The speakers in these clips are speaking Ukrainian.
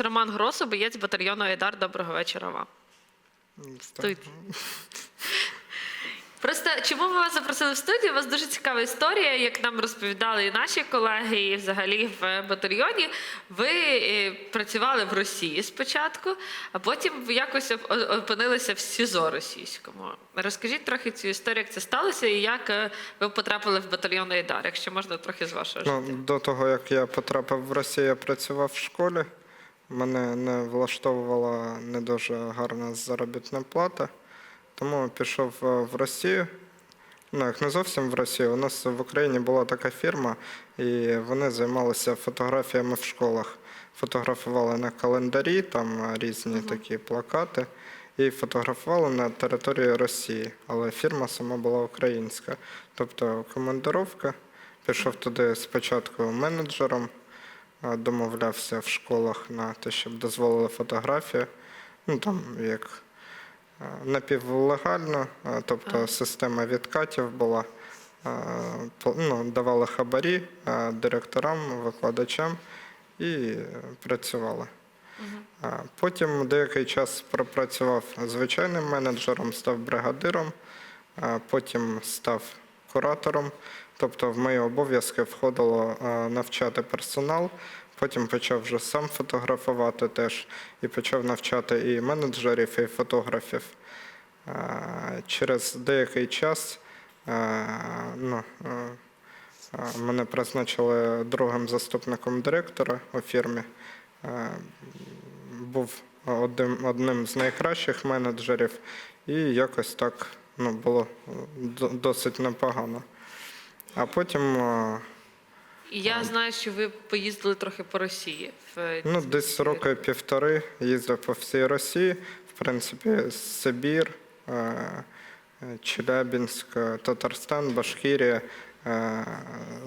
Гість Роман Гросу, боєць батальйону Айдар. Доброго вечора вам. Студії. Просто чому ми вас запросили в студію? У вас дуже цікава історія, як нам розповідали і наші колеги, і взагалі в батальйоні. Ви е, працювали в Росії спочатку, а потім якось опинилися в СІЗО російському. Розкажіть трохи цю історію, як це сталося, і як е, ви потрапили в батальйон Айдар, якщо можна трохи з вашого Ну, життя. до того, як я потрапив в Росію, я працював в школі. Мене не влаштовувала не дуже гарна заробітна плата, тому пішов е, в Росію. Ну, як не зовсім в Росію. У нас в Україні була така фірма, і вони займалися фотографіями в школах. Фотографували на календарі, там е, різні такі плакати, і фотографували на території Росії. Але фірма сама була українська. Тобто командировка. Пішов туди спочатку менеджером, домовлявся в школах на те, щоб дозволили фотографію. Ну там як напівлегально, тобто система відкатів була. а, Ну, давали хабарі директорам, викладачам і е, працювали. Потім деякий час пропрацював звичайним менеджером, став бригадиром, потім став куратором. Тобто в мої обов'язки входило навчати персонал. Потім почав вже сам фотографувати теж і почав навчати і менеджерів, і фотографів. Через деякий час ну, а, а, мене призначили другим заступником директора у фірмі. Був одним, одним з найкращих менеджерів, і якось так ну, було досить непогано. А потім І я знаю, що ви поїздили трохи по Росії. В Ну, десь роки півтори їздив по всій Росії, в принципі, Сибір, е, е, Челябінськ, е, Татарстан, Башкірія. е,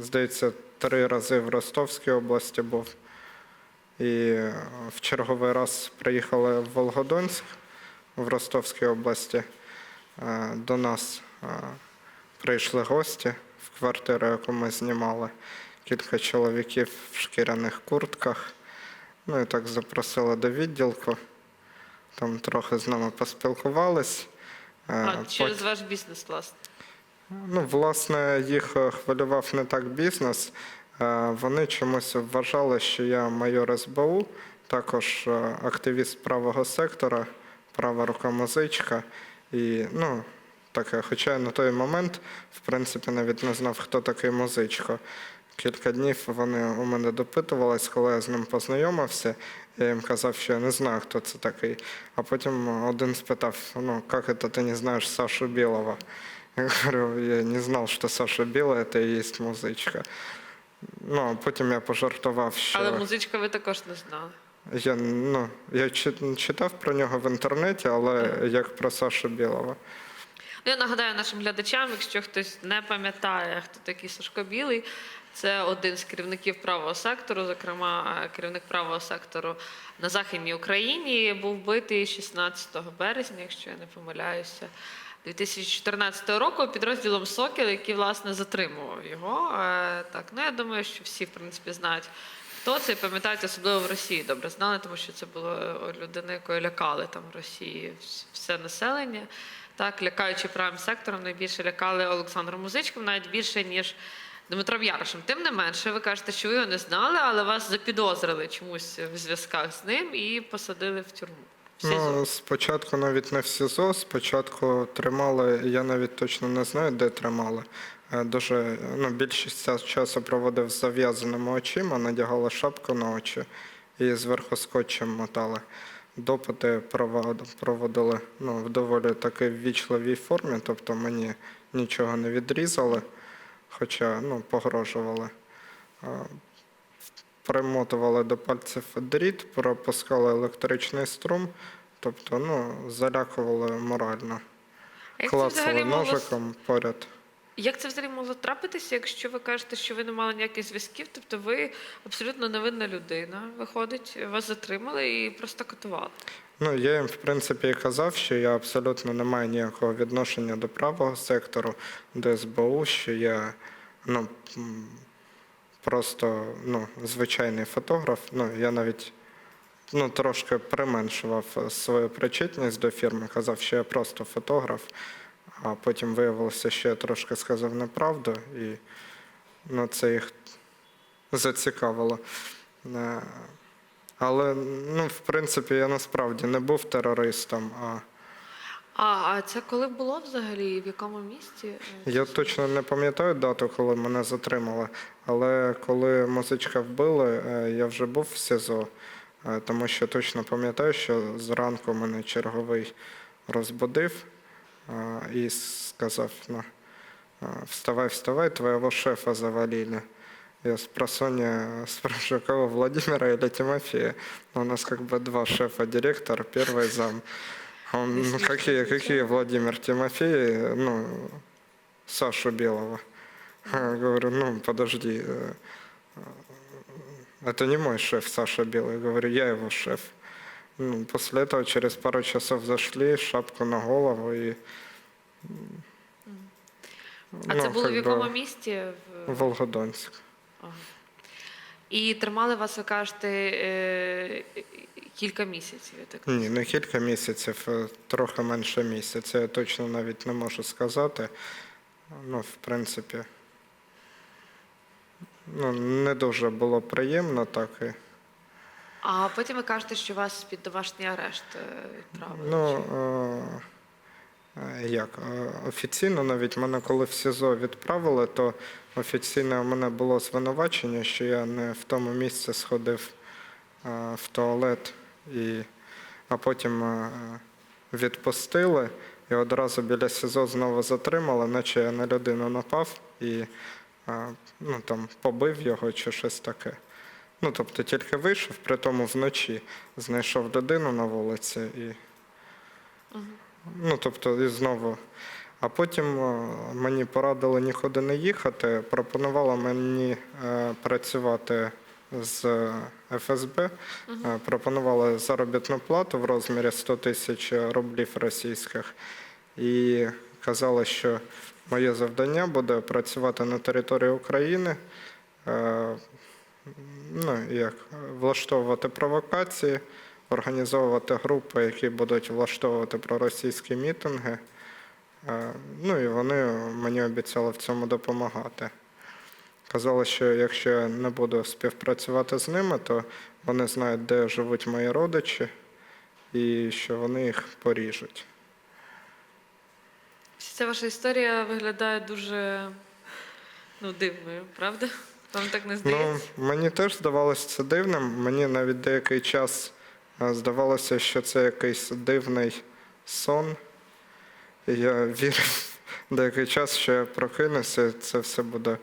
Здається, три рази в Ростовській області був. І е, в черговий раз приїхали в Волгодонськ в Ростовській області. Е, До нас е, прийшли гості квартиру, яку ми знімали. Кілька чоловіків в шкіряних куртках. Ну і так запросили до відділку. Там трохи з нами поспілкувались. Е, а, пот- через ваш бізнес, власне. Ну, власне, їх е, хвилював не так бізнес. Е, Вони чомусь вважали, що я майор СБУ, також е, активіст правого сектора, права рука музичка. І, ну, таке. Хоча на той момент, в принципі, навіть не знав, хто такий музичко. Кілька днів вони у мене допитувались, коли я з ним познайомився. Я їм казав, що я не знаю, хто це такий. А потім один спитав: ну, як це ти не знаєш Сашу Білого? Я говорю, я не знал, что Саша Белая это и есть музичка. Ну, а потім я пожартував, що Але музичка ви також не знали. я, ну, я читав про нього в інтернеті, але як про Сашу Білого. Ну, я нагадаю нашим глядачам, якщо хтось не пам'ятає, хто такий Сашко Білий, це один з керівників правого сектору, зокрема керівник правого сектору на Західній Україні, був вбитий 16 березня, якщо я не помиляюся. 2014 року підрозділом Сокіл, який власне затримував його. Е, Так, ну я думаю, що всі в принципі знають, хто це пам'ятають, особливо в Росії добре знали, тому що це була е, людина, якою лякали там в Росії все населення. Так, лякаючи правим сектором, найбільше лякали Олександром Музичком, навіть більше, ніж Дмитром Ярошем. Тим не менше, ви кажете, що ви його не знали, але вас запідозрили чомусь в зв'язках з ним і посадили в тюрму. Ну, спочатку навіть не в СІЗО, спочатку тримали, я навіть точно не знаю, де тримали. Е, Дуже ну, більшість часу проводив з зав'язаними очима, надягали шапку на очі і зверху скотчем мотали. Допити проводили ну, в доволі таки ввічливій формі, тобто мені нічого не відрізали, хоча ну, погрожували. Примотували до пальців дріт, пропускали електричний струм, тобто ну, залякували морально. Клацали ножиком поряд. Як це взагалі могло трапитися, якщо ви кажете, що ви не мали ніяких зв'язків? Тобто ви абсолютно невинна людина, виходить, вас затримали і просто катували. Ну, я їм, в принципі, і казав, що я абсолютно не маю ніякого відношення до правого сектору, до СБУ, що я ну, просто ну, звичайний фотограф. Ну, я навіть ну, трошки применшував свою причетність до фірми, казав, що я просто фотограф, а потім виявилося, що я трошки сказав неправду, і ну, це їх зацікавило. Е, Але, ну, в принципі, я насправді не був терористом, а А, а це коли було взагалі? В якому місті? Е, я точно не пам'ятаю дату, коли мене затримали, але коли музичка вбили, е, я вже був в СІЗО, тому що точно пам'ятаю, що зранку мене черговий розбудив е, і сказав: ну, вставай, вставай, твоего шефа завалили. Я с просонья спрашиваю, кого, Владимира или Тимофея? У нас как бы два шефа, директор, первый зам. А Он, ну, какие, какие Владимир Тимофей? Ну, Сашу Белого. Я говорю, ну, подожди, э, э, это не мой шеф Саша Белый. Я говорю, я его шеф. Ну, после этого через пару часов зашли, шапку на голову и... А ну, це було в якому бы місті? В... Волгодонск. Ага. І тримали вас, ви кажете, е, кілька місяців, я так Ні, не кілька місяців, е, трохи менше місяця. Я точно навіть не можу сказати. Ну, в принципі, ну, не дуже було приємно, так і. А потім ви кажете, що вас під домашній арешт е, відправили. Ну, е, е, як? е, Офіційно навіть мене коли в СІЗО відправили, то офіційно у мене було звинувачення, що я не в тому місці сходив е, в туалет, і, а потім е, відпустили і одразу біля СІЗО знову затримали, наче я на людину напав і е, ну, там, побив його чи щось таке. Ну, тобто тільки вийшов, при тому вночі знайшов людину на вулиці і. Ну, тобто, і знову. А потім е, мені порадили нікуди не їхати, пропонували мені е, працювати з ФСБ, е, пропонували заробітну плату в розмірі 100 тисяч рублів російських і казали, що моє завдання буде працювати на території України, е, ну, як, влаштовувати провокації, організовувати групи, які будуть влаштовувати проросійські мітинги. Е, Ну і вони мені обіцяли в цьому допомагати. Казали, що якщо я не буду співпрацювати з ними, то вони знають, де живуть мої родичі, і що вони їх поріжуть. Ця ваша історія виглядає дуже ну, дивною, правда? Вам так не Ну, мені теж здавалося це дивним. Мені навіть деякий час е, здавалося, що це якийсь дивний сон. І я вірив деякий час, що я прокинуся, і це все буде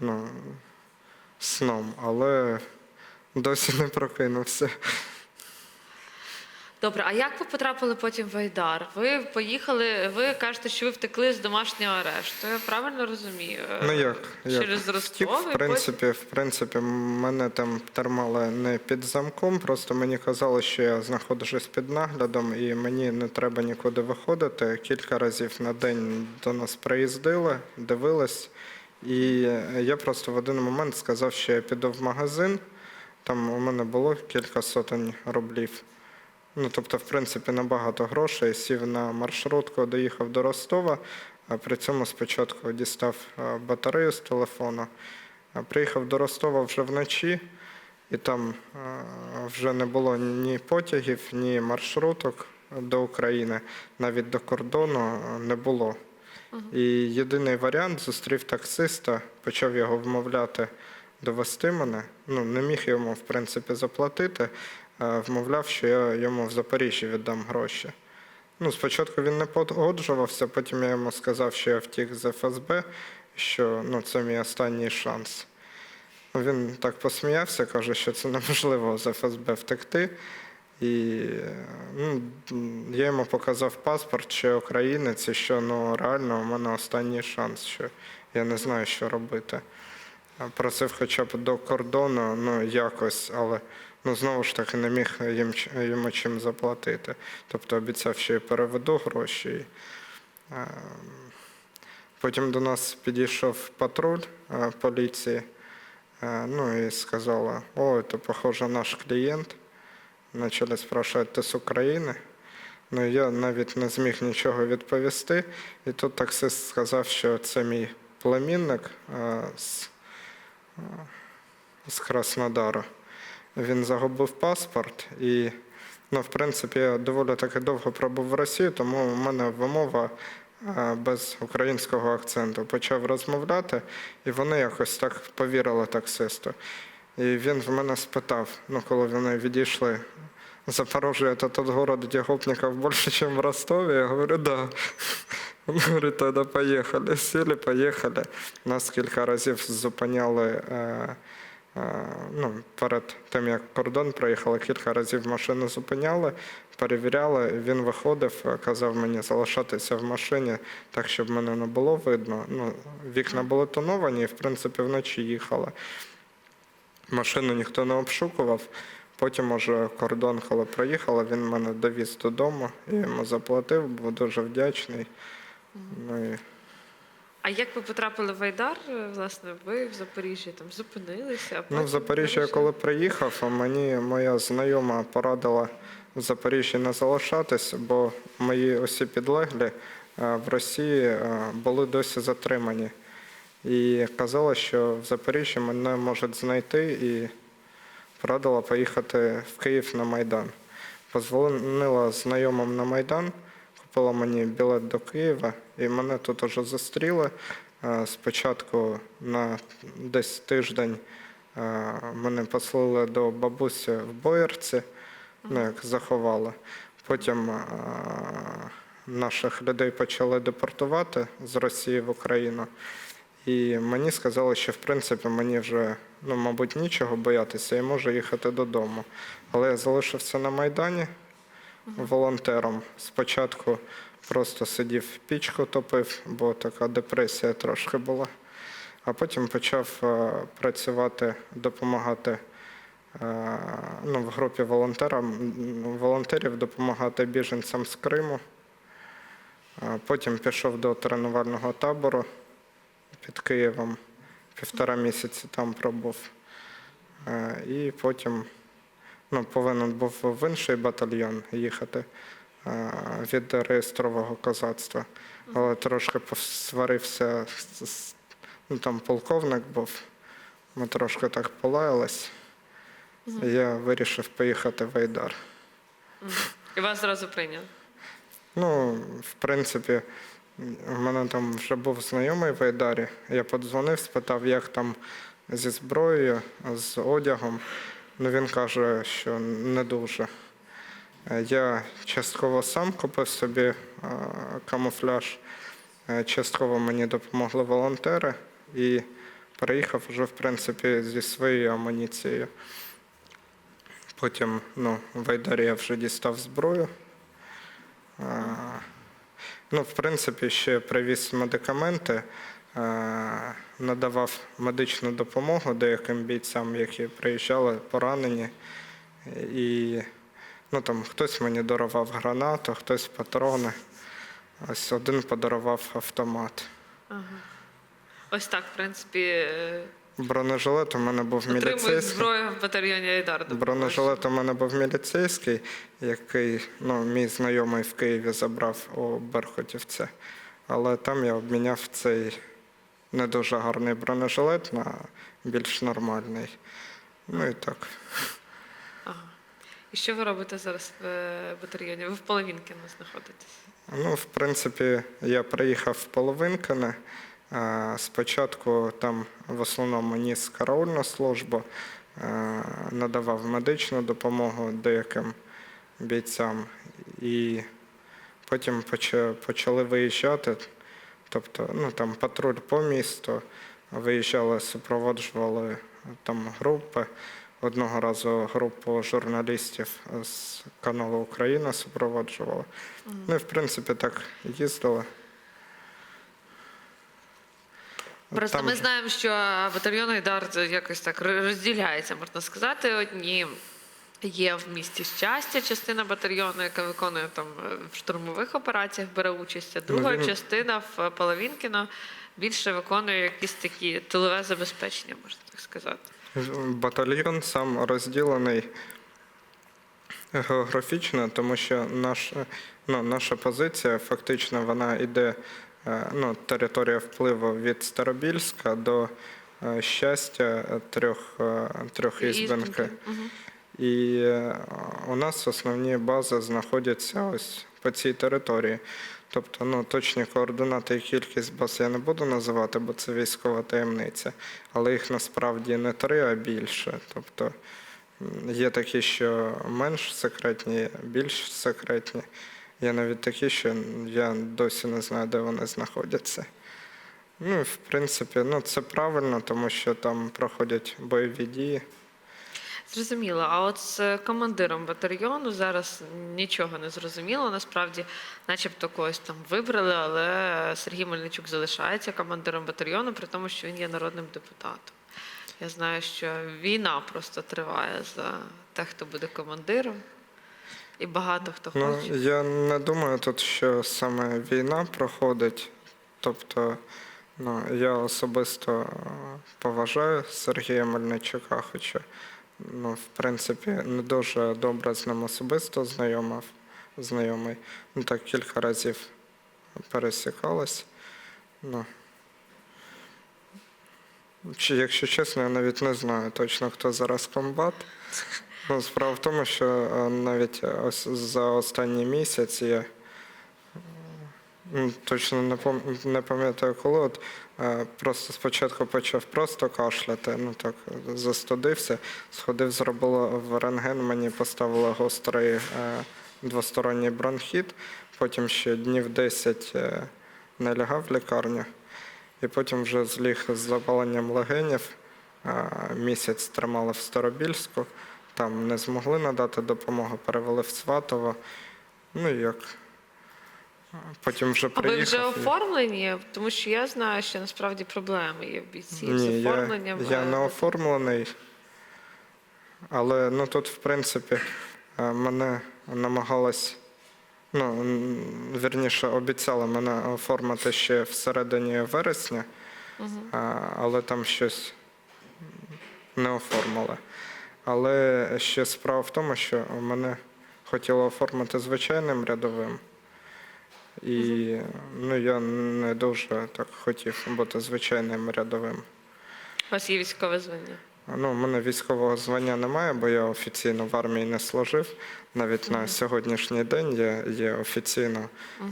ну, сном, але досі не прокинувся. Добре, а як ви потрапили потім в Айдар? Ви поїхали, ви кажете, що ви втекли з домашнього арешту. Я правильно розумію? Ну як? як? Через Втік, Ростов і в принципі, в принципі, мене там тримали не під замком, просто мені казали, що я знаходжусь під наглядом і мені не треба нікуди виходити. Кілька разів на день до нас приїздили, дивились. І я просто в один момент сказав, що я піду в магазин. Там у мене було кілька сотень рублів. Ну, тобто, в принципі, набагато грошей. Сів на маршрутку, доїхав до Ростова, а при цьому спочатку дістав е, батарею з телефону. Приїхав до Ростова вже вночі, і там е, вже не було ні потягів, ні маршруток до України, навіть до кордону е, не було. І єдиний варіант зустрів таксиста, почав його вмовляти довести мене. Ну, не міг йому, в принципі, заплатити. А Вмовляв, що я йому в Запоріжжі віддам гроші. Ну, спочатку він не погоджувався, потім я йому сказав, що я втік з ФСБ, що ну, це мій останній шанс. Ну, Він так посміявся, каже, що це неможливо з ФСБ втекти. І е, ну, я йому показав паспорт, що я українець, і що ну, реально у мене останній шанс, що я не знаю, що робити. Просив хоча б до кордону, ну якось, але ну, знову ж таки не міг їм, йому чим заплатити. Тобто обіцяв, що я переведу гроші. Е, Потім до нас підійшов патруль е, поліції, е, ну і сказала, о, це, похоже, наш клієнт. почали спрашувати, ти з України? Ну, я навіть не зміг нічого відповісти. І тут таксист сказав, що це мій племінник е, з, з Краснодара. Він загубив паспорт і, ну, в принципі, я доволі таки довго пробув в Росії, тому в мене вимова е, без українського акценту. Почав розмовляти, і вони якось так повірили таксисту. І він в мене спитав, ну, коли вони відійшли. Запорожье это тот город, где гопников больше, чем в Ростове? Я говорю, да. Он говорит, тогда поехали. Сели, поехали. Нас кілька разів зупиняли е, ну, перед тим, як кордон проїхали, кілька разів машину зупиняли, перевіряли. Він виходив, е, казав мені залишатися в машині так, щоб мене не було видно. Ну, вікна були тоновані і, в принципі, вночі їхали. Машину ніхто не обшукував. Потім уже кордон, коли проїхали, він мене довіз додому, я йому заплатив, був дуже вдячний. Ну, і... А як ви потрапили в Айдар? е, Власне, ви в Запоріжжі там зупинилися? а Ну, потім в Запоріжжя, я вирішили? коли приїхав, а мені моя знайома порадила в Запоріжжі не залишатись, бо мої усі підлеглі е, в Росії е, були досі затримані. І казала, що в Запоріжжі мене можуть знайти і порадила поїхати в Київ на Майдан. Позвонила знайомим на Майдан, купила мені білет до Києва, і мене тут уже зустріли. Е, Спочатку на десь тиждень е, мене послали до бабусі в Боярці, ну як заховали. Потім е, наших людей почали депортувати з Росії в Україну. І мені сказали, що в принципі мені вже, ну, мабуть, нічого боятися, я можу їхати додому. Але я залишився на Майдані волонтером. Спочатку просто сидів пічку топив, бо така депресія трошки була. А потім почав е, працювати, допомагати е, ну, в групі волонтерам, волонтерів допомагати біженцям з Криму. Потім пішов до тренувального табору під Києвом. Півтора місяці там пробув. Е, І потім ну, повинен був в інший батальйон їхати е, від реєстрового козацтва. Але трошки посварився ну, там полковник був. Ми трошки так полаялись. Я вирішив поїхати в Айдар. І вас зразу прийняли. Ну, в принципі, в мене там вже був знайомий в Айдарі. Я подзвонив, спитав, як там зі зброєю, з одягом. Ну, він каже, що не дуже. Е, Я частково сам купив собі е, камуфляж, е, частково мені допомогли волонтери і переїхав вже, в принципі, зі своєю амуніцією. Потім ну, в Айдарі я вже дістав зброю. Ну, в принципі, ще привіз медикаменти, надавав медичну допомогу деяким бійцям, які приїжджали поранені. І ну, там, хтось мені дарував гранату, хтось патрони. Ось один подарував автомат. Ага. Ось так, в принципі, е, Бронежилет у мене був міліцейський. зброю в батальйоні Айдар. Бронежилет у мене був міліцейський, який ну, мій знайомий в Києві забрав у Берхотівця. Але там я обміняв цей не дуже гарний бронежилет на більш нормальний. Ну і так. Ага. І що ви робите зараз в е, батальйоні? Ви в Половінкіно знаходитесь. Ну, в принципі, я приїхав в Половинкине. Спочатку там в основному ніс караульну службу, е, надавав медичну допомогу деяким бійцям. І потім почали виїжджати. Тобто, ну там патруль по місту, виїжджали, супроводжували там групи. Одного разу групу журналістів з каналу Україна супроводжували. Ну і в принципі так їздили. Просто Там ми знаємо, що батальйон Айдар якось так розділяється, можна сказати. Одні є в місті щастя, частина батальйону, яка виконує там е, в штурмових операціях, бере участь, а друга він- частина в Половінкіно більше виконує якісь такі тилове забезпечення, можна так сказати. Батальйон сам розділений географічно, тому що наш, ну, наша позиція фактично вона йде е, ну, територія впливу від Старобільська до е, щастя е, трьох, е, трьох ізбинки. Мгм. І е, у нас основні бази знаходяться ось по цій території. Тобто, ну, точні координати і кількість баз я не буду називати, бо це військова таємниця. Але їх насправді не три, а більше. Тобто є такі, що менш секретні, більш секретні. Є навіть такі, що я досі не знаю, де вони знаходяться. Ну, в принципі, ну, це правильно, тому що там проходять бойові дії. Зрозуміло. А от з командиром батальйону зараз нічого не зрозуміло. Насправді, начебто когось там вибрали, але Сергій Мельничук залишається командиром батальйону, при тому, що він є народним депутатом. Я знаю, що війна просто триває за те, хто буде командиром, і багато хто Ну, хоче. я не думаю тут, що саме війна проходить. Тобто, ну, я особисто поважаю Сергія Мельничука, хоча, ну, в принципі, не дуже добре з ним особисто знайомив, знайомий. Ну, так кілька разів пересікалась. Ну, чи, якщо чесно, я навіть не знаю точно, хто зараз комбат. Ну, справа в тому, що е, навіть ось за останній місяць я е, точно не пам'ятаю коли. От е, просто спочатку почав просто кашляти, ну так застудився, сходив, зробила в рентген, мені поставили гострий е, двосторонній бронхіт, потім ще днів 10 е, не лягав в лікарню, і потім вже зліг з запаленням легенів. Місяць тримали в Старобільську. Там не змогли надати допомогу, перевели в Сватово. Ну як. Потім вже А ви вже оформлені? Тому що я знаю, що насправді проблеми є в бійців Ні, з я, оформленням. я е, не оформлений. Але ну, тут, в принципі, е, мене намагалось, ну, вірніше, обіцяли мене оформити ще всередині вересня, але там щось не оформили. Але ще справа в тому, що мене хотіли оформити звичайним рядовим. І ну, я не дуже так хотів бути звичайним рядовим. У вас є військове звання. Ну, у мене військового звання немає, бо я офіційно в армії не служив. Навіть на сьогоднішній день я є офіційно е,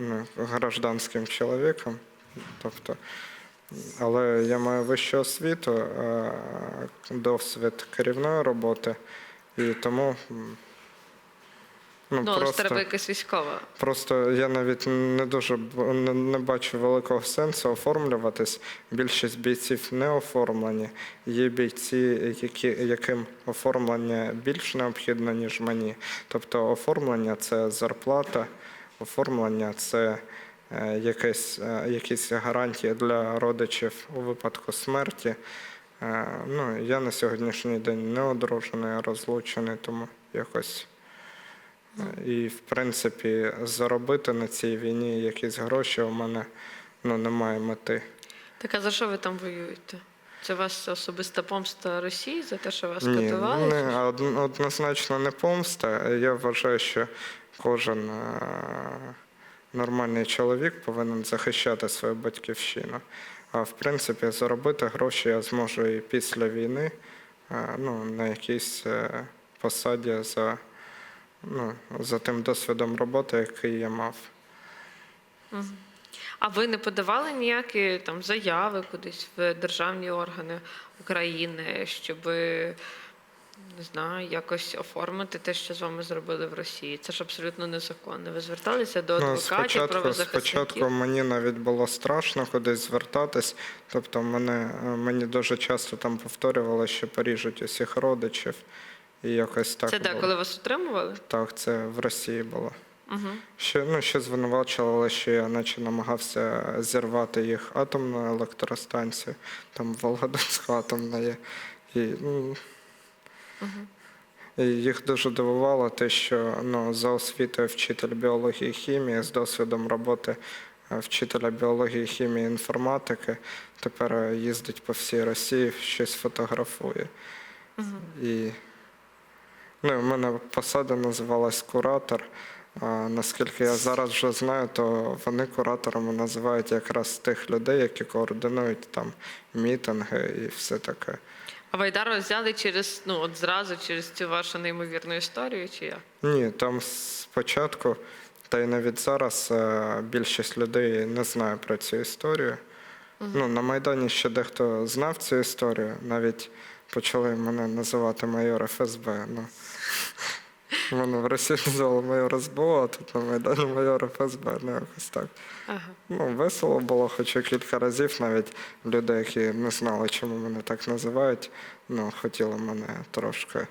ну, гражданським чоловіком. Тобто, але я маю вищу освіту, е, досвід керівної роботи, і тому ну, Ну, ж просто... треба якась військова. Просто я навіть не дуже не, не бачу великого сенсу оформлюватись. Більшість бійців не оформлені. Є бійці, які, яким оформлення більш необхідно, ніж мені. Тобто оформлення це зарплата, оформлення це е, якесь, е, якісь гарантії для родичів у випадку смерті. Е, ну, я на сьогоднішній день не одружений, а розлучений, тому якось. І, в принципі, заробити на цій війні якісь гроші у мене ну, немає мети. Так а за що ви там воюєте? Це у вас особиста помста Росії за те, що вас Ні, катували? не, однозначно не помста. Я вважаю, що кожен е, нормальний чоловік повинен захищати свою батьківщину. А в принципі, заробити гроші я зможу і після війни е, ну, на якійсь е, посаді за, ну, за тим досвідом роботи, який я мав. А ви не подавали ніякі там заяви кудись в державні органи України, щоб не знаю, якось оформити те, що з вами зробили в Росії? Це ж абсолютно незаконно. Ви зверталися до Ну, адвокатів, спочатку, правозахисників? спочатку мені навіть було страшно кудись звертатись. Тобто мене, мені дуже часто там повторювали, що поріжуть усіх родичів. І якось так Це де, було. коли вас утримували? Так, це в Росії було. Угу. Ще, ну, ще звинувачували, що я наче намагався зірвати їх атомну електростанцію, там Волгодонська атомна є. І, ну, і їх дуже дивувало те, що ну, за освітою вчитель біології і хімії з досвідом роботи е, вчителя біології, хімії, інформатики тепер е, їздить по всій Росії, щось фотографує. І Ну, в мене посада називалась куратор. А, наскільки я зараз вже знаю, то вони кураторами називають якраз тих людей, які координують там мітинги і все таке. А Вайдар вас взяли через ну от зразу через цю вашу неймовірну історію, чи як? Ні, там спочатку, та й навіть зараз е, більшість людей не знає про цю історію. Ну, на Майдані ще дехто знав цю історію, навіть почали мене називати майор ФСБ. Ну, мене в Росії називали майор СБУ, а тут на Майдані майор ФСБ, ну якось так. Ага. Ну, весело було, хоча кілька разів навіть люди, які не знали, чому мене так називають, ну, хотіли мене трошки е,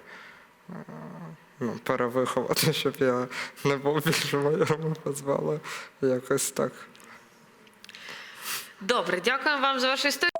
ну, перевиховати, щоб я не був більше майором ФСБ, якось так. Добре, дякуємо вам за вашу історію.